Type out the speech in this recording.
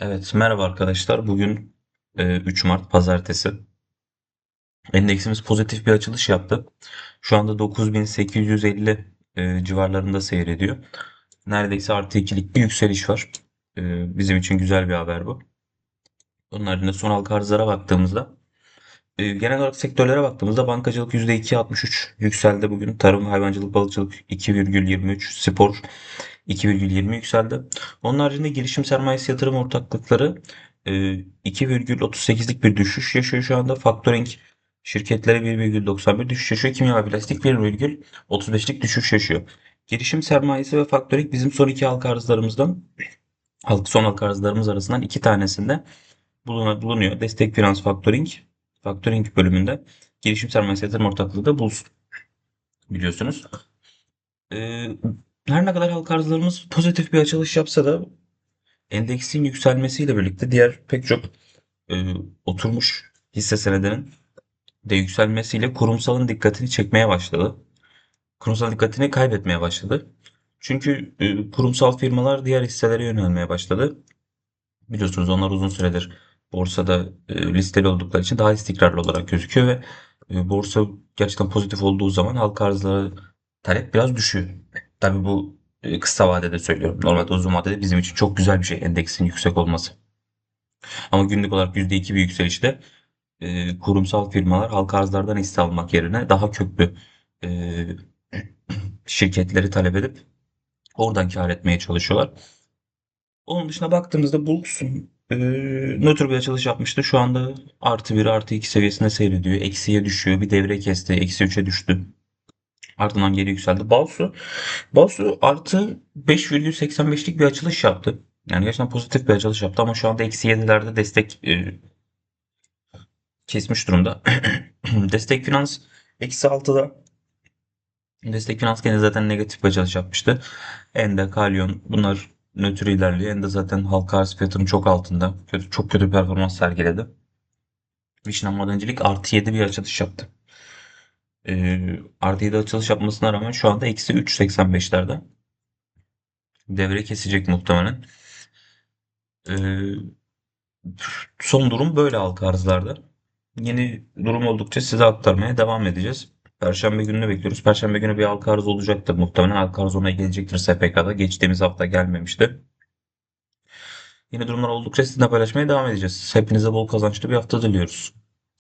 Evet, merhaba arkadaşlar. Bugün e, 3 Mart Pazartesi. Endeksimiz pozitif bir açılış yaptı. Şu anda 9850 e, civarlarında seyrediyor. Neredeyse artı ikilik bir yükseliş var. E, bizim için güzel bir haber bu. Onun haricinde son halka arzlara baktığımızda e, genel olarak sektörlere baktığımızda bankacılık %2.63 yükseldi bugün. Tarım, hayvancılık, balıkçılık 2,23, spor 2,20 yükseldi. Onun haricinde girişim sermayesi yatırım ortaklıkları e, 2,38'lik bir düşüş yaşıyor şu anda. Factoring şirketlere 1,91 düşüş yaşıyor. Kimya ve plastik 1,35'lik düşüş yaşıyor. Girişim sermayesi ve factoring bizim son iki halka arzlarımızdan son halka arzlarımız arasından iki tanesinde bulunuyor. Destek Finans Factoring Factoring bölümünde girişim sermayesi yatırım ortaklığı da bulsun. Biliyorsunuz. Ee, her ne kadar halka arzlarımız pozitif bir açılış yapsa da endeksin yükselmesiyle birlikte diğer pek çok e, oturmuş hisse senedinin de yükselmesiyle kurumsalın dikkatini çekmeye başladı. Kurumsal dikkatini kaybetmeye başladı. Çünkü e, kurumsal firmalar diğer hisselere yönelmeye başladı. Biliyorsunuz onlar uzun süredir borsada e, listeli oldukları için daha istikrarlı olarak gözüküyor ve e, borsa gerçekten pozitif olduğu zaman halka arzlara talep biraz düşüyor. Tabii bu e, kısa vadede söylüyorum. Normalde uzun vadede bizim için çok güzel bir şey endeksin yüksek olması. Ama günlük olarak %2 bir yükselişte e, kurumsal firmalar halka arzlardan hisse almak yerine daha köklü e, şirketleri talep edip oradan kar etmeye çalışıyorlar. Onun dışına baktığımızda Bulls e, nötr bir açılış yapmıştı. Şu anda artı 1 artı 2 seviyesinde seyrediyor. Eksiye düşüyor. Bir devre kesti. Eksi 3'e düştü. Ardından geri yükseldi. Balsu, Balsu artı 5,85'lik bir açılış yaptı. Yani gerçekten pozitif bir açılış yaptı ama şu anda eksi 7'lerde destek e, kesmiş durumda. destek finans eksi 6'da. Destek finans gene zaten negatif bir açılış yapmıştı. Ende, Kalyon bunlar nötr ilerliyor. Ende zaten halka arz fiyatının çok altında. Kötü, çok kötü performans sergiledi. Vişne Madencilik artı 7 bir açılış yaptı. E, artı 7 açılış yapmasına rağmen şu anda eksi 3.85'lerde. Devre kesecek muhtemelen. E, son durum böyle halka arzlarda. Yeni durum oldukça size aktarmaya devam edeceğiz. Perşembe gününü bekliyoruz. Perşembe günü bir halka arz olacaktır. Muhtemelen halka arz ona gelecektir SPK'da. Geçtiğimiz hafta gelmemişti. Yeni durumlar oldukça sizinle paylaşmaya devam edeceğiz. Hepinize bol kazançlı bir hafta diliyoruz.